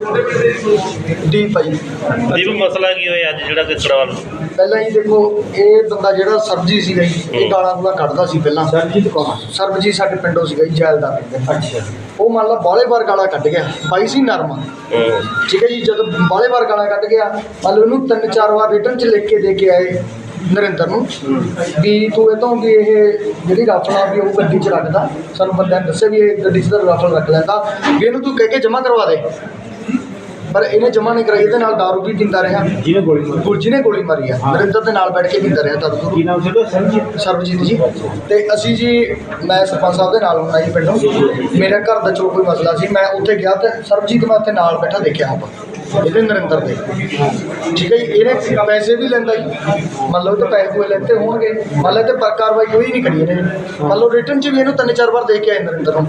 ਦੀਪ ਭਾਈ। ਦੀਪ ਮਸਲਾ ਕੀ ਹੋਇਆ ਅੱਜ ਜਿਹੜਾ ਕਿਕੜਵਾਲ ਪਹਿਲਾਂ ਹੀ ਦੇਖੋ ਇਹ ਬੰਦਾ ਜਿਹੜਾ ਸਰਬਜੀਤ ਸੀਗਾ ਜੀ ਇਹ ਗਾਲਾਂ ਗੁਲਾਂ ਕੱਢਦਾ ਸੀ ਪਹਿਲਾਂ। ਸਰਬਜੀਤ ਕੌਣ ਸਰਬਜੀਤ ਸਾਡੇ ਪਿੰਡੋਂ ਸੀਗਾ ਜੀ ਜੈਲ ਦਾ ਪਿੰਡ। ਅੱਛਾ। ਉਹ ਮੰਨ ਲਾ ਬਾਲੇ ਵਾਰ ਗਾਲਾਂ ਕੱਢ ਗਿਆ। ਬਾਈ ਸੀ ਨਰਮ। ਠੀਕ ਹੈ ਜੀ ਜਦੋਂ ਬਾਲੇ ਵਾਰ ਗਾਲਾਂ ਕੱਢ ਗਿਆ ਮੰਨ ਲਓ ਇਹਨੂੰ ਤਿੰਨ ਚਾਰ ਵਾਰ ਰਿਟਰਨ ਚ ਲਿਖ ਕੇ ਦੇ ਕੇ ਆਏ ਨਰਿੰਦਰ ਨੂੰ ਵੀ ਤੂੰ ਇਹ ਤੋਂ ਵੀ ਇਹ ਜਿਹੜੀ ਰਾਫਲ ਆ ਵੀ ਉਹ ਗੱਡੀ 'ਚ ਰੱਖਦਾ। ਸਾਨੂੰ ਬੰਦਿਆਂ ਨੇ ਦੱਸਿਆ ਵੀ ਇਹ ਗੱਡੀ 'ਚ ਤਾਂ ਰਾਫਲ ਰੱਖ ਲੈਂਦਾ। ਵੀ ਇਹਨੂੰ ਤੂੰ ਕਹਿ ਕੇ ਜਮ੍ਹਾਂ ਕਰਵਾ ਦੇ। ਪਰ ਇਹਨੇ ਜਮ੍ਹਾਂ ਨਹੀਂ ਕਰਾਈ ਇਹਦੇ ਨਾਲ ਦਾਰੂ ਵੀ ਪੀਂਦਾ ਰਿਹਾ। ਜਿਹਨੇ ਗੋਲੀ ਮਾਰੀ। ਗੁਰਜੀ ਨੇ ਗੋਲੀ ਮਾਰੀ ਆ ਨਰਿੰਦਰ ਦੇ ਨਾਲ ਬੈਠ ਕੇ ਪੀਂਦਾ ਰਿਹਾ ਦਾਰੂ। ਕੀ ਨਾਮ ਸੀ ਸੰਜੀਤ ਸਰਬਜੀਤ। ਜੀ। ਤੇ ਅਸੀਂ ਜੀ ਮੈਂ ਸਰਪੰਚ ਸਾਹਿਬ ਦੇ ਨਾਲ ਹੁੰਦਾ ਜੀ ਪਿੰਡੋਂ। ਮੇਰੇ ਘਰ ਦਾ ਚਲੋ ਕੋਈ ਮਸਲਾ ਸੀ ਮੈਂ ਉੱਥੇ ਗਿਆ ਤੇ ਸਰਬਜੀਤ ਮੈਂ ਉੱਥੇ ਨਾਲ ਬੈਠਾ ਦੇਖਿਆ ਆਪਾਂ ਇਹਦੇ ਨਰਿੰਦਰ ਦੇ। ਠੀਕ ਹੈ ਇਹਨੇ ਪੈਸੇ ਵੀ ਲੈਂਦਾ ਜੀ। ਮੰਨ ਲਓ ਤੇ ਪੈਸੇ ਕੋਈ ਲੈਤੇ ਹੋਣਗੇ। ਮੰਨ ਲਓ ਤੇ ਪਰ ਕਾਰਵਾਈ ਕੋਈ ਨਹੀਂ ਕਰੀ ਇਹਨੇ। ਮੰਨ ਲਓ ਰਿਟਰਨ ਚ ਵੀ ਇਹਨੂੰ ਤਿੰਨ ਚਾਰ ਵਾਰ ਦੇ ਕੇ ਆਏ ਨਰਿੰਦਰ ਨੂੰ।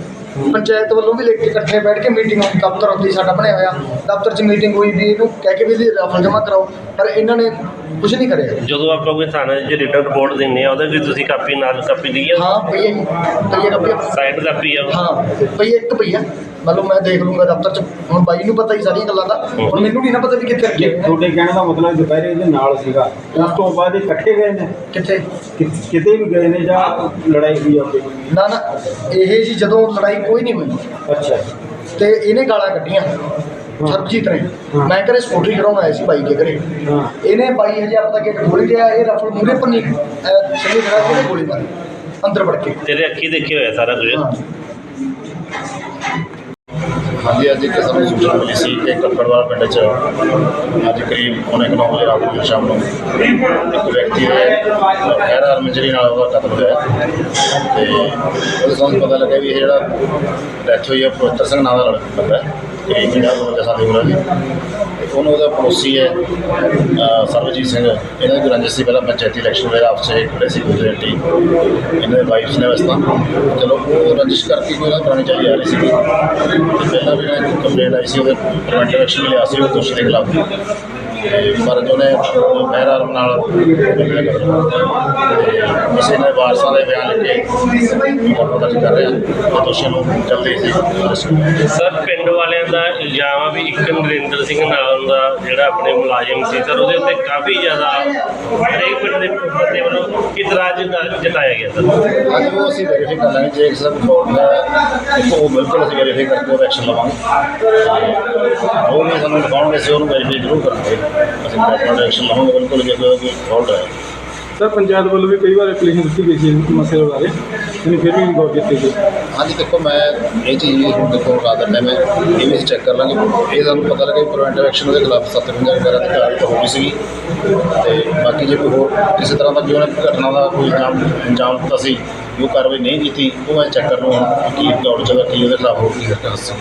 ਪੰਚਾਇਤ ਵੱਲੋਂ ਵੀ ਲੈ ਕੇ ਇਕੱਠੇ ਬੈਠ ਕੇ ਮੀਟਿੰਗ ਹੋਈ ਦਫ਼ਤਰ ਉੱਤੇ ਸਾਡਾ ਬਣਿਆ ਹੋਇਆ। ਦਫ਼ਤਰ 'ਚ ਮੀਟਿੰਗ ਹੋਈ ਵੀ ਇਹਨੂੰ ਕਹਿ ਕੇ ਵੀ ਇਹਦੀ ਰਾਫਲ ਜਮ੍ਹਾਂ ਕਰਾਓ ਪਰ ਇਹਨਾਂ ਨੇ ਕੁਝ ਨਹੀਂ ਕਰਿਆ। ਜਦੋਂ ਆਪਾਂ ਕੋਈ ਥਾਣੇ 'ਚ ਰਿਟਰਨ ਰਿਪੋਰਟ ਦਿੰਨੇ ਆ ਉਹਦੇ ਵਿੱਚ ਤੁਸੀਂ ਕਾਪੀ ਨਾਲ ਕਾਪੀ ਲਈ ਆ? ਹਾਂ ਪਈ ਹੈ ਕਾਪੀ ਸਾਈਡ ਕਾਪੀ ਆ ਹਾਂ ਹੈ, ਇੱਕ ਪਈ ਹੈ ਮਤਲਬ ਮੈਂ ਦੇਖ ਲੂੰਗਾ ਦਫ਼ਤਰ ਚ। ਹੁਣ ਬਾਈ ਨੂੰ ਪਤਾ ਹੀ ਸਾਰੀਆਂ ਗੱਲਾਂ ਦਾ। ਹੁਣ ਮੈਨੂੰ ਨਹੀਂ ਨਾ ਪਤਾ ਵੀ ਕਿੱਥੇ ਰੱਖੇ ਹੋਏ ਨੇ। ਤੁਹਾਡੇ ਕਹਿਣ ਦਾ ਮਤਲਬ ਦੁਪਹਿਰੇ ਇਹਦੇ ਨਾਲ ਸੀਗਾ। ਉਸ ਤੋਂ ਬਾਅਦ ਇਹ ਇਕੱਠੇ ਗਏ ਨੇ? ਕਿੱਥੇ? ਕਿਤੇ ਵੀ ਗਏ ਨੇ ਜਾਂ ਲੜਾਈ ਹੋਈ ਆ ਕੋਈ? ਨਾ ਨਾ ਇਹ ਜੀ ਜਦੋਂ ਲੜਾਈ ਕੋਈ ਨਹੀਂ ਹੋਈ ਅੱਛਾ। ਤੇ ਇਹਨੇ ਗਾਲਾਂ ਕੱਢੀਆਂ। ਸਰਬਜੀਤ ਨੇ। ਮੈਂ ਘਰੇ ਸਕੂਟਰੀ ਖੜਾਉਣ ਆਇਆ ਸੀ ਬਾਈ ਦੇ ਘਰੇ। ਹਾਂ। ਇਹਨੇ 22000 ਦਾ ਗੇਟ ਖੋਲ ਗਿਆ ਇਹ ਰਫਲ ਮੂਰੇ ਪਰ ਨਹੀਂ ਸਹੀ ਕੇ ਇਹਨੇ ਗੋਲੀ ਮਾਰੀ। ਅੰਦਰ ਵੜ ਕੇ। ਤੇਰੇ ਅੱਖੀ ਦੇਖੇ ਹੋਇਆ ਸਾਰਾ ਕੁਝ। ਹਾਂ। ਹਾਂਜੀ ਅੱਜ ਇੱਕ ਸਾਨੂੰ ਸੂਚਨਾ ਮਿਲੀ ਸੀ ਕਿ ਕੱਪੜਵਾਲ ਪਿੰਡ 'ਚ ਅੱਜ ਕਰੀਬ ਪੌਣੇ ਕੁ ਨੌ ਵਜੇ ਰਾਤ ਨੂੰ ਸ਼ਾਮ ਨੂੰ ਇੱਕ ਵਿਅਕਤੀ ਦੇ ਖੈਰ ਆਰਮਜਰੀ ਨਾਲ ਉਹਦਾ ਕਤਲ ਹੋਇਆ ਤੇ ਉਹਦੇ ਸਾਨੂੰ ਪਤਾ ਲੱਗਾ ਵੀ ਇਹ ਜਿਹੜਾ ਡੈਥ ਹੋਈ ਹੈ ਪਵਿੱਤਰ ਸਿੰਘ ਨਾਂ ਦਾ ਲੜਕਾ ਹੈ। ਤੇ ਜਿਹੜਾ ਉਹ ਜਸਾ ਦੇ ਹੈ ਉਹਨੂੰ ਉਹਦਾ ਪੜੋਸੀ ਹੈ ਅਹ ਸਰਬਜੀਤ ਸਿੰਘ ਇਹਨਾਂ ਦੀ ਰੰਜਿਸ਼ ਸੀ ਪਹਿਲਾਂ ਪੰਚਾਇਤੀ ਇਲੈਕਸ਼ਨ ਵੇਲੇ ਆਪਸ 'ਚ ਖੜੇ ਸੀ ਗੁਜਰੇਟੀ ਇਹਨਾਂ ਦੇ ਵਾਈਫਸ ਨੇ ਵਸਤਾ ਚਲੋ ਉਹ ਰਜਿਸਟ ਕਰਕੇ ਕੋਈ ਨਾ ਪੁਰਾਣੀ ਚੱਲੀ ਆ ਰਹੀ ਸੀ ਤੇ ਪਹਿਲਾਂ ਵੀ ਕੰਪਲੇਂਟ ਆਈ ਸੀ ਉਹਦੇ ਪ੍ਰੀਵੈਂਟਿਵ ਐਕਸ਼ਨ ਲਿਆ ਸੀ ਉਹ ਦੋਸ਼ੀ ਦੇ ਖਿਲਾਫ ਪਰ ਜੋ ਨੇ ਫੈਰ ਆਰਮ ਨਾਲ ਅਸੀਂ ਨੇ ਵਾਰਸਾਂ ਦੇ ਬਿਆਨ ਲਿਖ ਕੇ ਮੁਕੱਦਮਾ ਦਰਜ ਕਰ ਰਹੇ ਹਾਂ। ਤੇ ਨੂੰ ਜਲਦੀ ਸੀ ਸਰ ਪਿੰਡ ਵਾਲਿਆਂ ਦਾ ਇਲਜ਼ਾਮ ਆ ਵੀ ਇੱਕ ਨਰਿੰਦਰ ਸਿੰਘ ਨਾਮ ਦਾ ਜਿਹੜਾ ਆਪਣੇ ਮੁਲਾਜ਼ਮ ਸੀ ਸਰ ਉਹਦੇ ਉੱਤੇ ਕਾਫੀ ਜ਼ਿਆਦਾ ਹਰੇਕ ਪਿੰਡ ਦੇ ਬੰਦੇ ਵੱਲੋਂ ਇਤਰਾਜ਼ ਦਾ- ਜਤਾਇਆ ਗਿਆ ਸਰ? ਅੱਜ ਉਹ ਅਸੀਂ ਵੈਰੀਫਾਈ ਕਰ ਲਾਂਗੇ ਜੇ ਕਿਸੇ ਦਾ ਫਾਲਟ ਹੈ ਉਹ ਬਿਲਕੁਲ ਅਸੀਂ ਵੈਰੀਫਾਈ ਕਰਕੇ ਉਹਦਾ ਐਕਸ਼ਨ ਲਵਾਂਗੇ। ਉਹ ਵੀ ਸਾਨੂੰ ਦਿਖਾਉਣਗੇ ਅਸੀਂ ਉਹਨੂੰ ਵੈਰੀਫਾਈ ਜ਼ਰੂਰ ਕਰਾਂਗੇ। ਅਸੀਂ ਪ੍ਰੋਪਰ ਐਕਸ਼ਨ ਲਵਾਂਗੇ ਬਿਲਕੁਲ ਜੇ ਕੋਈ ਫਾਲਟ ਹੈ। ਸਰ ਪੰਚਾਇਤ ਵੱਲੋਂ ਵੀ ਕਈ ਵਾਰ ਐਪਲੀਕੇਸ਼ਨ ਦਿੱਤੀ ਗਈ ਸੀ ਇਸ ਮਸਲੇ ਬਾਰੇ। ਲੇਕਿਨ ਫਿਰ ਵੀ ਗੌਰ ਕੀਤੀ ਗਈ ਹਾਂਜੀ ਦੇਖੋ ਮੈਂ ਇਹ ਚੀਜ਼ ਵੀ ਹੁਣ ਦੇਖੋ ਰਾਤ ਦੇ ਮੈਂ ਇਹ ਵੀ ਚੈੱਕ ਕਰ ਲਾਂਗੇ। ਇਹ ਸਾਨੂੰ ਪਤਾ ਲੱਗਾ ਕਿ ਪ੍ਰੀਵੈਂਟਿਵ ਐਕਸ਼ਨ ਉਹਦੇ ਖਿਲਾਫ 57 ਵਗੈਰਾ ਦੀ ਕਾਰਵਾਈ ਹੋ ਗਈ ਸੀਗੀ। ਤੇ ਬਾਕੀ ਜੇ ਕੋਈ ਹੋਰ ਕਿਸੇ ਤਰ੍ਹਾਂ ਦਾ ਜੋ ਉਹਨੇ ਘਟਨਾ ਦਾ ਕੋਈ ਇੰਜਾਮ ਇੰਜਾਮ ਦਿੱਤਾ ਸੀ ਉਹ ਕਾਰਵਾਈ ਨਹੀਂ ਕੀਤੀ ਉਹ ਮੈਂ ਚੈੱਕ ਕਰ ਲਵਾਂ ਕੀ ਦੌੜ ਚੱਲ ਕੀ ਉਹਦੇ ਖਿਲਾਫ ਹੋਰ ਕੀ ਕਰਨਾ ਸੀ